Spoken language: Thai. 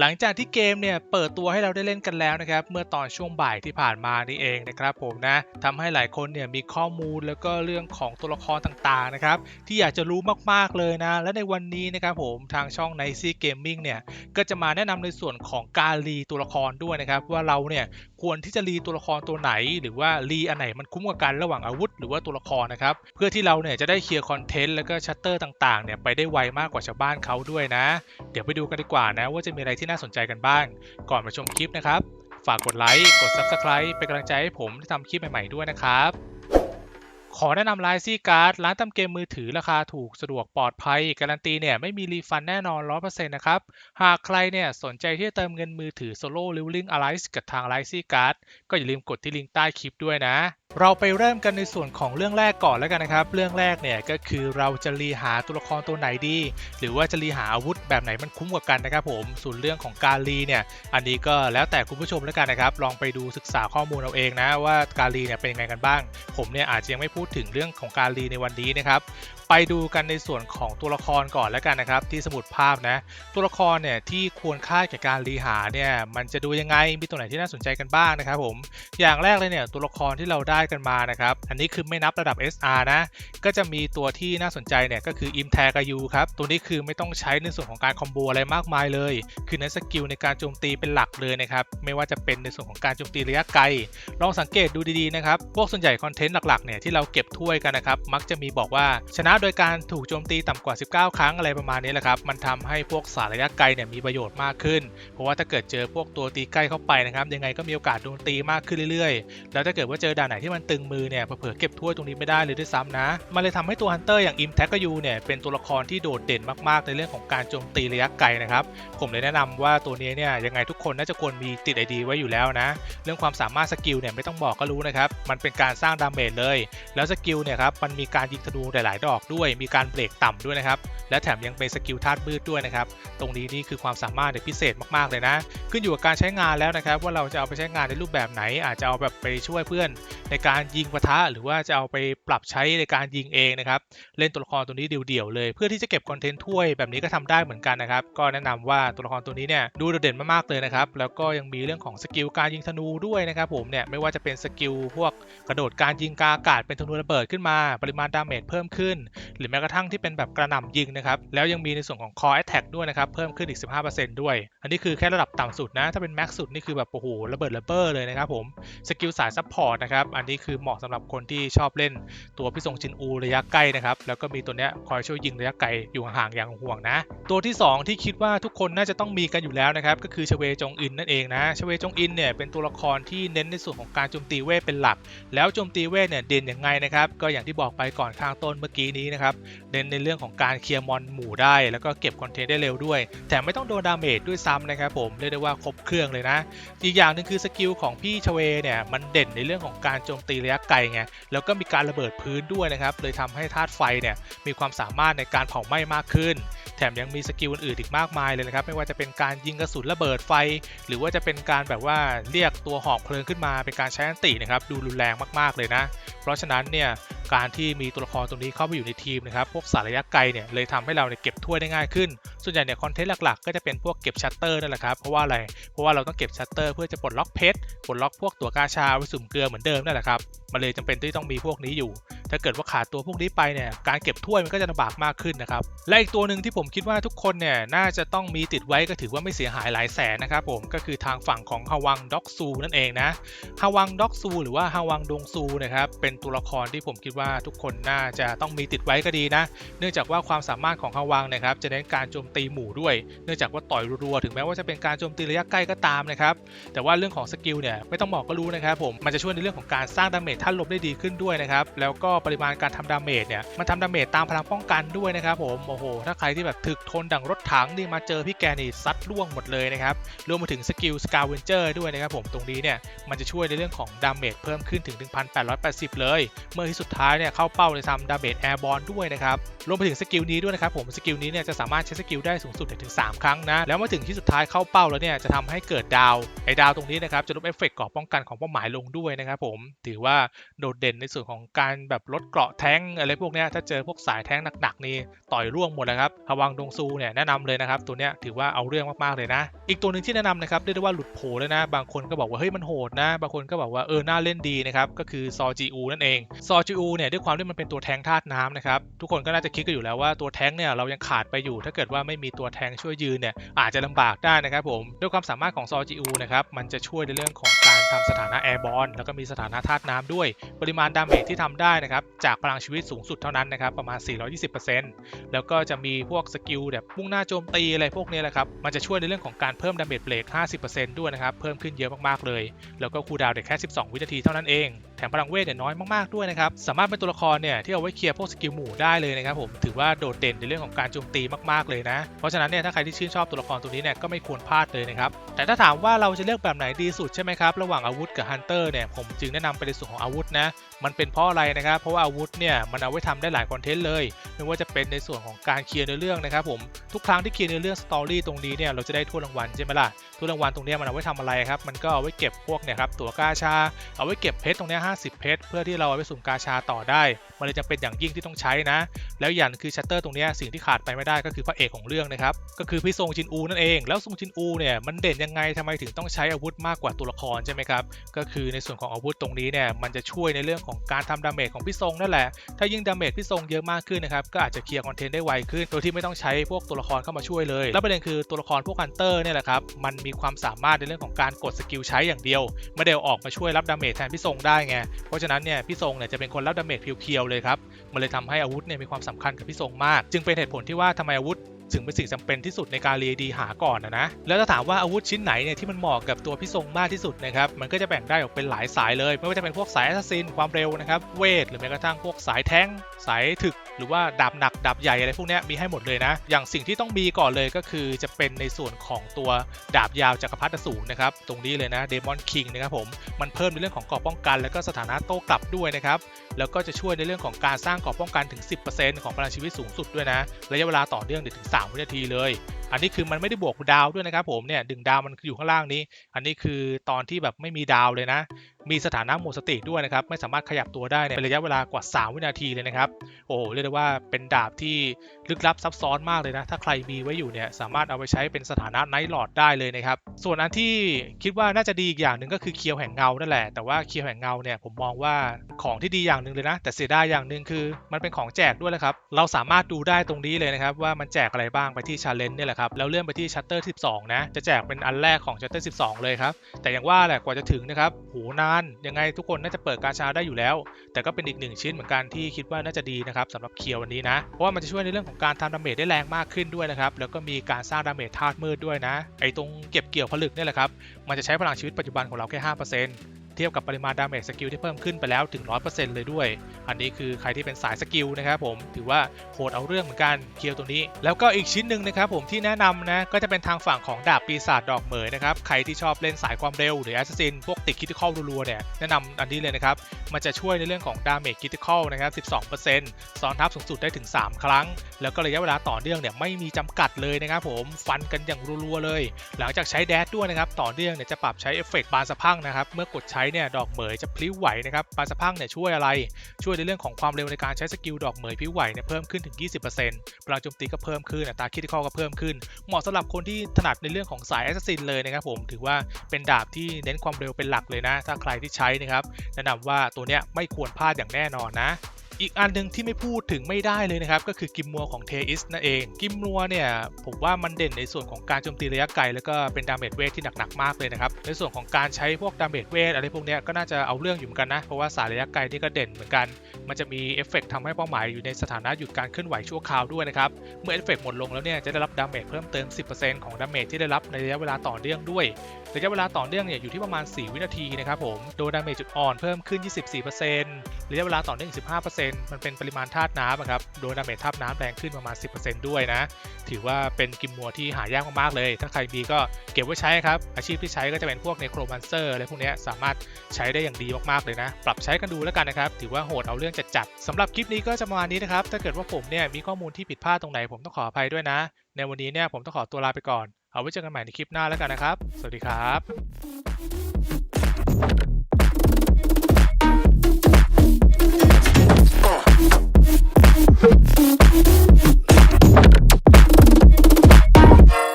หลังจากที่เกมเนี่ยเปิดตัวให้เราได้เล่นกันแล้วนะครับเมื่อตอนช่วงบ่ายที่ผ่านมานี่เองนะครับผมนะทำให้หลายคนเนี่ยมีข้อมูลแล้วก็เรื่องของตัวละครต่างๆนะครับที่อยากจะรู้มากๆเลยนะ และในวันนี้นะครับผมทางช่อง n i c e Gaming เนี่ยก็จะมาแนะนำในส่วนของการรีตัวละครด้วยนะครับว่าเราเนี่ยควรที่จะรีตัวละครตัวไหน หรือว่ารีอันไหนมันคุ้มกับกันระหว่างอาวุธ หรือว่าตัวละครนะครับ เพื่อที่เราเนี่ยจะได้เคลียร์คอนเทนต์แล้วก็ชัตเตอร์ต่างๆเนี่ยไปได้ไวมากกว่าชาวบ้านเขาด้วยนะ เดี๋ยวไปดูกันดีกว่านะว่าจะมีอะไรที่น่าสนใจกันบ้าง ก่อนมาชมคลิปนะครับ ฝากกดไลค์กด Subscribe เป็นกำลังใจให้ผมที่ทำคลิปใหม่ๆด้วยนะครับ ขอแนะนำไลซี่การ์ดร้านทำเกมมือถือราคาถูกสะดวกปลอดภัย การันตีเนี่ยไม่มีรีฟันแน่นอน 100%นะครับ หากใครเนี่ยสนใจที่จะเติมเงินมือถือ Solo Living Alliance กับทาง l i c e Card ก็อย่าลืมกดที่ลิงก์ใต้คลิปด้วยนะ เราไปเริ่มกันในส่วนของเรื่องแรกก่อนแล้วกันนะครับ เรื่องแรกเนี่ยก็คือเราจะรีหาตัวละครตัวไหนดี หรือว่าจะรีหาอาวุธแบบไหนมันคุ้มกว่ากันนะครับผมส่วนเรื่องของการรีเนี่ยอันนี้ก็แล้วแต่คุณผู้ชมแล้วกันนะครับลองไปดูศึกษาข้อมูลเอาเองนะว่าการรีเนี่ยเป็นยังไงกันบ้าง ผมเนี่ยอาจจะยังไม่พูดถึงเรื่องของการรีในวันนี้นะครับไปดูกันในส่วนของตัวละครก่อนแล้วกันนะครับ ที่สมุดภาพนะ ตัวละครเนี่ยที่ควรค่าแก่การรีหาเนี่ยมันจะดูยังไงมีตัวไหนที่น่าสนใจกันบ้างนะครับผมอย่างแรกเลยเนี่ยตัวละครที่เราได้กันมานะครับอันนี้คือไม่นับระดับ SR นะก็จะมีตัวที่น่าสนใจเนี่ยก็คือ Im t a g a y u ครับตัวนี้คือไม่ต้องใช้ในส่วนของการคอมโบอะไรมากมายเลย คือเน้นสกิลในการโจมตีเป็นหลักเลยนะครับไม่ว่าจะเป็นในส่วนของการโจมตีระยะไกล ลองสังเกตดูดีๆนะครับพวกส่วนใหญ่คอนเทนต์หลักๆเนี่ยที่เราเก็บถ้วยกันนะครับมักจะมีบอกว่าชนะโดยการถูกโจมตีต่ำกว่า 19 ครั้งอะไรประมาณนี้แหละครับ มันทำให้พวกสารระยะไกลเนี่ยมีประโยชน์มากขึ้น เพราะว่าถ้าเกิดเจอพวกตัวตีใกล้เข้าไปนะครับยังไงก็มีโอกาสโดนตีมากขึ้นเรื่อยๆ แล้วถ้าเกิดว่าเจอด่านไหนที่มันตึงมือเนี่ยเผลอเก็บถ้วยตรงนี้ไม่ได้เลยด้วยซ้ำนะ มันเลยทำให้ตัวฮันเตอร์อย่างอิมแท็กยูเนี่ยเป็นตัวละครที่โดดเด่นมากๆ ในเรื่องของการโจมตีระยะไกลนะครับ ผมเลยแนะนำว่าตัวนี้เนี่ยยังไงทุกคนน่าจะควรมีติดไอดีไว้อยู่แล้วนะ เรื่องความสามารถสกิลเนี่ยไม่ต้องบอกก็รู้นะครับ มันเป็นการสร้างดาเมจเลย แล้วสกิลเนี่ยครับมันมีการยิงธนูหลายๆดอกด้วยมีการเบรกต่ำด้วยนะครับ และแถมยังเป็นสกิลธาตุมืดด้วยนะครับ ตรงนี้นี่คือความสามารถที่พิเศษมากๆเลยนะ ขึ้นอยู่กับการใช้งานแล้วนะครับ ว่าเราจะเอาไปใช้งานในรูปแบบไหน อาจจะเอาแบบไปช่วยเพื่อน ในการยิงปะทะหรือว่าจะเอาไปปรับใช้ในการยิงเองนะครับ เล่นตัวละครตัวนี้เดี่ยวๆเลย เพื่อที่จะเก็บคอนเทนต์ถ้วยแบบนี้ก็ทำได้เหมือนกันนะครับ ก็แนะนำว่าตัวละครตัวนี้เนี่ยดูโดดเด่นมากๆเลยนะครับ แล้วก็ยังมีเรื่องของสกิลการยิงธนูด้วยนะครับผมเนี่ยไม่ว่าจะเป็นสกิลพวกกระโดดการยิงกาอากาศเป็นธนูระเบิดขึ้นมา ปริมาณดาเมจเพิ่มขึ้นหรือแม้กระทั่งที่เป็นแบบกระหน่ำยิงนะครับ แล้วยังมีในส่วนของ core attack ด้วยนะครับ เพิ่มขึ้นอีก 15%ด้วย อันนี้คือแค่ระดับต่ำสุดนะ ถ้าเป็น max สุดนี่คือแบบโอ้โหระเบิดระเบ้อเลยนะครับผม สกิลสายซัพพอร์ตนะครับ อันนี้คือเหมาะสำหรับคนที่ชอบเล่นตัวพี่ทรงชินอูระยะใกล้นะครับ แล้วก็มีตัวเนี้ยคอยช่วยยิงระยะไกลอยู่ห่างๆอย่างห่วงนะ ตัวที่ 2 ที่คิดว่าทุกคนน่าจะต้องมีกันอยู่แล้วนะครับก็คือชเวจงอินนั่นเองนะชเวจงอินเนี่ยเป็นตัวละครที่เน้นในส่วนของการโจมตีเวทเป็นหลัก แล้วโจมตีเวทเนี่ยเด่นยังไงนะครับก็อย่างที่บอกไปก่อนข้างต้นเมื่อกี้นี้นะครับเน้นในเรื่องของการเคลียร์มอนหมู่ได้ แล้วก็เก็บคอนเทนต์ได้เร็วด้วย แถมไม่ต้องโดนดาเมจด้วยซ้ำนะครับผมเรียกได้ว่าครบเครื่องเลยนะ อีกอย่างหนึ่งคือสกิลของพี่ชเวเนี่ยมันเด่นในเรื่องของการโจมตีระยะไกลไงแล้วก็มีการระเบิดพื้นด้วยนะครับเลยทำให้ธาตุไฟเนี่ยมีความสามารถในการเผาไหม้มากขึ้น แถมยังมีสกิลอื่นอีกมากมายเลยนะครับไม่ว่าจะเป็นการยิงกระสุนระเบิดไฟ หรือว่าจะเป็นการแบบว่าเรียกตัวหอกเพลิงขึ้นมาเป็นการใช้อันตินะครับดูรุนแรงมากๆเลยนะ เพราะฉะนั้นเนี่ยการที่มีตัวละครตรงนี้เข้าไปอยู่ในทีมนะครับพวกสารระยะไกลเนี่ยเลยทำให้เราเนี่ยเก็บถ้วยได้ง่ายขึ้น ส่วนใหญ่เนี่ยคอนเทนต์หลักๆ ก็จะเป็นพวกเก็บชัตเตอร์นั่นแหละครับเพราะว่าอะไรเพราะว่าเราต้องเก็บชัตเตอร์เพื่อจะปลดล็อกเพชรปลดล็อกพวกตัวกาชาไว้สุ่มเกลือเหมือนเดิมนั่นแหละครับมันเลยจำเป็นที่ต้องมีพวกนี้อยู่ ถ้าเกิดว่าขาดตัวพวกนี้ไปเนี่ยการเก็บถ้วยมันก็จะลำบากมากขึ้นนะครับและอีกตัวหนึ่งที่ผมคิดว่าทุกคนเนี่ยน่าจะต้องมีติดไว้ก็ถือว่าไม่เสียหายหลายแสนนะครับผมก็คือทางฝั่งของฮาวังด็อกซูนั่นเองนะฮาวังด็อกซู หรือว่าฮาวังดงซูนะครับเป็นตัวละครที่ผมคิดว่าทุกคนน่าจะต้องมีติดไว้ก็ดีนะ เนื่องจากว่าความสามารถของฮาวังนะครับจะเน้นการโจมตีหมู่ด้วย เนื่องจากว่าต่อยรัวๆถึงแม้ว่าจะเป็นการโจมตีระยะใกล้ก็ตามนะครับ แต่ว่าเรื่องของสกิลเนี่ยไม่ต้องบอกก็รู้นะครับผมมันจะช่วยในเรื่องของการสร้างดาเมจท่านลบได้ดีขึ้นด้วยนะครับแล้วก็ปริมาณการทำดาเมจเนี่ยมันทำดาเมจตามพลังป้องกันด้วยนะครับผมโอ้โหถ้าใครที่แบบถึกทนดังรถถังนี่มาเจอพี่แกนี่ซัดล่วงหมดเลยนะครับรวมไปถึงสกิลสกาเวนเจอร์ด้วยนะครับผมตรงนี้เนี่ยมันจะช่วยในเรื่องของดาเมจเพิ่มขึ้นถึง 1,880 เลย เมื่อที่สุดท้ายเนี่ยเข้าเป้าในทำดาเมจแอร์บอลด้วยนะครับรวมไปถึงสกิลนี้ด้วยนะครับผมสกิลนี้เนี่ยจะสามารถใช้สกิลได้สูงสุดถึง 3 ครั้งนะแล้วเมื่อถึงที่สุดท้ายเข้าเป้าแล้วเนี่ยจะทำให้เกิดดาวไอ้ดาวตรงนี้นะครับจะลดเอฟเฟกต์เกราะป้องกันของเป้าหมายลงด้วยนะครับผมถือว่าโดดเด่นในส่วนของการแบบลดเกราะแท้งอะไรพวกนี้ถ้าเจอพวกสายแท้งหนักๆนี่ต่อยร่วงหมดเลยครับฮวังดงซูเนี่ยแนะนำเลยนะครับตัวเนี้ยถือว่าเอาเรื่องมากๆเลยนะ อีกตัวหนึ่งที่แนะนำนะครับเรียกได้ว่าหลุดโผล่เลยนะ บางคนก็บอกว่าเฮ้ยมันโหดนะ บางคนก็บอกว่าเออน่าเล่นดีนะครับก็คือซอจีอูนั่นเองซอจีอูเนี่ยด้วยความที่มันเป็นตัวแทงธาตุน้ำนะครับทุกคนก็น่าจะคิดกันอยู่แล้วว่าตัวแทงเนี่ยเรายังขาดไปอยู่ ถ้าเกิดว่าไม่มีตัวแทงช่วยยืนเนี่ยอาจจะลำบากได้นะครับผมด้วยความสามารถของซอจีอูนะครับมันจะช่วยในเรื่องของการทำสถานะแอร์บอลแล้วก็มีสถานะธาตุน้ำด้วย ปริมาณดาเมจที่ทำได้นะครับจากพลังชีวิตสูงสุดเท่านั้นนะครับประมาณ 420%แล้วก็จะมีพวกสกิลแบบมุ่งหน้าโจมตีอะไรพวกนี้แหละครับมันจะช่วยในเรื่องของการเพิ่มดาเมจเบรก50%ด้วยนะครับเพิ่มขึ้นเยอะมากๆเลย แล้วก็คูดาวน์ได้แค่ 12 วินาทีเท่านั้นเอง แถมพลังเวทเนี่ยน้อยมากๆด้วยนะครับสามารถเป็นตัวละครเนี่ยที่เอาไว้เคลียร์พวกสกิลหมู่ได้เลยนะครับผมถือว่าโดดเด่นในเรื่องของการโจมตีมากๆเลยนะเพราะฉะนั้นเนี่ยถ้าใครที่ชื่นชอบตัวละครตัวนี้เนี่ยก็ไม่ควรพลาดเลยนะครับแต่ถ้าถามว่าเราจะเลือกแบบไหนดีสุดใช่ไหมครับระหว่างอาวุธกับฮันเตอร์เนี่ยผมจึงแนะนำไปในส่วนของอาวุธนะมันเป็นเพราะอะไรนะครับเพราะว่าอาวุธเนี่ยมันเอาไว้ทำได้หลายคอนเทนต์เลยไม่ว่าจะเป็นในส่วนของการเคลียร์เนื้อเรื่องนะครับผมทุกครั้งที่เคลียร์เนื้อเรื่องสตอรี่ตรงนี้เนี่ยเราจะได้ถ้วยรางวัลใช่ไหมล่ะถ้วรางวัลตรงนี้มันเอาไว้ทำอะไรครับมันก็เอาไว้เก็บพวกเนี่ยครับตัวกาชา เอาไว้เก็บเพชรตรงนี้50 เพชรเพื่อที่เราเอาไปสุ่มกาชาต่อได้ มันเลยจำเป็นอย่างยิ่งที่ต้องใช้นะ แล้วอย่างคือชัตเตอร์ตรงนี้สิ่งที่ขาดไปไม่ได้ก็คือพระเอกของเรื่องนะครับ ก็คือพี่ทรงจินอูนั่นเอง แล้วทรงจินอูเนี่ยมันเด่นยังไงทำไมถึงต้องใช้อาวุธมากกว่าตัวละครใช่ไหมครับ ก็คือในส่วนของอาวุธตรงนี้เนี่ยมันจะช่วยในเรื่องของการทำดาเมจของพี่ทรงนั่นแหละ ถ้ายิ่งดาเมจพี่ทรงเยอะมากขึ้นนะครับ ก็อาจจะเคลียร์คอนเทนต์ได้ไวขึ้น โดยที่ไม่ต้องใช้พวกตัวละครเข้ามาช่วยเลย แล้วประเด็นคือตัวละครพวกฮันเตอร์เนี่ยแหละครับ มันมีความสามารถในเรื่องของการกดสกิลใช้อย่างเดียวไม่ได้ออกมาช่วยรับดาเมจแทนพี่ทรงได้ไงเพราะฉะนั้นเนี่ยพี่ทรงเนี่ยจะเป็นคนรับดาเมจเพียวๆเลยครับมันเลยทำให้อาวุธเนี่ยมีความสำคัญกับพี่ทรงมาก จึงเป็นเหตุผลที่ว่าทำไมอาวุธ ถึงเป็นสิ่งจำเป็นที่สุดในการเรียดีหาก่อนนะนะแล้วถ้าถามว่าอาวุธชิ้นไหนเนี่ยที่มันเหมาะกับตัวพี่ทรงมากที่สุดนะครับมันก็จะแบ่งได้ออกเป็นหลายสายเลย ไม่ว่าจะเป็นพวกสายแอสซินความเร็วนะครับเวทหรือแม้กระทั่งพวกสายแท้งสายถึก หรือว่าดาบหนักดาบใหญ่อะไรพวกนี้มีให้หมดเลยนะ อย่างสิ่งที่ต้องมีก่อนเลยก็คือจะเป็นในส่วนของตัวดาบยาวจักรพรรดิสูรนะครับตรงนี้เลยนะเดมอนคิงนะครับผมมันเพิ่มในเรื่องของเกราะป้องกันแล้วก็สถานะโต้กลับด้วยนะครับแล้วก็จะช่วยในเรื่องของการสร้างเกราะป้องกันถึง 10%ของพลังชีวิตสูงสุดด้วยนะระยะเวลาต่อเนื่องถึง3วินาทีเลย อันนี้คือมันไม่ได้บวกดาวด้วยนะครับผมเนี่ยดึงดาวมันอยู่ข้างล่างนี้ อันนี้คือตอนที่แบบไม่มีดาวเลยนะ มีสถานะหมดสติด้วยนะครับ ไม่สามารถขยับตัวได้ในระยะเวลากว่า 3 วินาทีเลยนะครับ โอ้เรียกได้ว่าเป็นดาบที่ลึกลับซับซ้อนมากเลยนะ ถ้าใครมีไว้อยู่เนี่ยสามารถเอาไปใช้เป็นสถานะไนท์ลอร์ดได้เลยนะครับ ส่วนอันที่คิดว่าน่าจะดีอีกอย่างหนึ่งก็คือเคียวแห่งเงานั่นแหละ แต่ว่าเคียวแห่งเงาเนี่ยผมมองว่าของที่ดีอย่างหนึ่งเลยนะ แต่เสียดายอย่างหนึ่งคือ มันเป็นของแจกด้วยแหละครับ เราสามารถดูได้ตรงนี้เลยนะครับว่ามันแจกอะไรบ้างไปที่ชาเลนจ์เนี่ยแหละครับ แล้วเลื่อนไปที่ชัตเตอร์12 นะ จะแจกเป็นอันแรกของชัตเตอร์12 เลยครับ แต่อย่างว่าแหละกว่าจะถึงนะครับโหนานยังไงทุกคนน่าจะเปิดกาชาได้อยู่แล้ว แต่ก็เป็นอีกหนึ่งชิ้นเหมือนกันที่คิดว่าน่าจะดีนะครับสำหรับเคียววันนี้นะ เพราะว่ามันจะช่วยในเรื่องของการทำดาเมจได้แรงมากขึ้นด้วยนะครับ แล้วก็มีการสร้างดาเมจธาตุมืดด้วยนะ ไอ้ตรงเก็บเกี่ยวผลึกเนี่ยแหละครับ มันจะใช้พลังชีวิตปัจจุบันของเราแค่5%เเทียบกับปริมาณดาเมจสกิลที่เพิ่มขึ้นไปแล้วถึง 100%เลยด้วย อันนี้คือใครที่เป็นสายสกิลนะครับผมถือว่าโหดเอาเรื่องเหมือนกันเคียวตัวนี้ แล้วก็อีกชิ้นหนึ่งนะครับผมที่แนะนำนะก็จะเป็นทางฝั่งของดาบปีศาจดอกเหมยนะครับใครที่ชอบเล่นสายความเร็วหรือแอสซินพวกติดคิติคอลรัวๆเนี่ยแนะนำอันนี้เลยนะครับมันจะช่วยในเรื่องของดาเมจคิติคอลนะครับ12%ซ้อนทับสูงสุดได้ถึง 3 ครั้ง แล้วก็ระยะเวลาต่อเนื่องเนี่ยไม่มีจำกัดเลยนะครับผมฟันกันอย่างรัวๆเลย หลังจากใช้แดดด้วยนะครับต่อเนื่องเนี่ยจะปรับใช้เอฟเฟกต์บานสะพังนะครับเมื่อกดใช้เนี่ยดอกเหมยจะพลิ้วไหวนะครับปลาสะพังเนี่ยช่วยอะไร ช่วยในเรื่องของความเร็วในการใช้สกิลดอกเหมยพลิ้วไหวเนี่ยเพิ่มขึ้นถึง 20%พลังโจมตีก็เพิ่มขึ้นอัตราคิติคอลก็เพิ่มขึ้น เหมาะสำหรับคนที่ถนัดในเรื่องของสายแอสซินเลยนะครับผมถือว่าเป็นดาบที่เน้นความเร็วเป็นหลักเลยนะ ถ้าใครที่ใช้นะครับแนะนำว่าตัวเนี้ยไม่ควรพลาดอย่างแน่นอนนะ อีกอันหนึ่งที่ไม่พูดถึงไม่ได้เลยนะครับ ก็คือกิมมัวของเทอิสนั่นเอง กิมมัวเนี่ย ผมว่ามันเด่นในส่วนของการโจมตีระยะไกล แล้วก็เป็นดาเมจเวทที่หนักๆมากเลยนะครับ ในส่วนของการใช้พวกดาเมจเวทอะไรพวกนี้ก็น่าจะเอาเรื่องอยู่เหมือนกันนะ เพราะว่าสายระยะไกลนี่ก็เด่นเหมือนกัน มันจะมีเอฟเฟกต์ทำให้เป้าหมายอยู่ในสถานะหยุดการเคลื่อนไหวชั่วคราวด้วยนะครับ เมื่อเอฟเฟกต์หมดลงแล้วเนี่ยจะได้รับดาเมจเพิ่มเติม 10%ของดาเมจที่ได้รับในระยะเวลาต่อเนื่องด้วยระยะเวลาต่อเนื่องเนี่ยอยู่ที่ประมาณ 4 วินาทีนะครับผม โดยดาเมจจุดอ่อนเพิ่มขึ้น 24%ระยะเวลาต่อเนื่องอี15%มันเป็นปริมาณธาตุน้ำครับ โดยดาเมจธาตุน้ำแรงขึ้นประมาณ 10%ด้วยนะ ถือว่าเป็นกิมมัวที่หายากมากๆเลย ถ้าใครมีก็เก็บไว้ใช้ครับ อาชีพที่ใช้ก็จะเป็นพวกเนโครมันเซอร์อะไรพวกนี้สามารถใช้ได้อย่างดีมากๆเลยนะ ปรับใช้กันดูแล้วกันนะครับ ถือว่าโหดเอาเรื่องจัดๆสำหรับคลิปนี้ก็จะประมาณนี้นะครับ ถ้าเกิดว่าผมเนี่ยมีข้อมูลที่ผิดพลาดตรงไหนผมต้องขออภัยด้วยนะ ในวันนี้เนี่ยผมต้องขอตัวลาไปก่อน เอาไว้เจอกันใหม่ในคลิปหน้าแล้วกันนะครับ สวัสดีครับ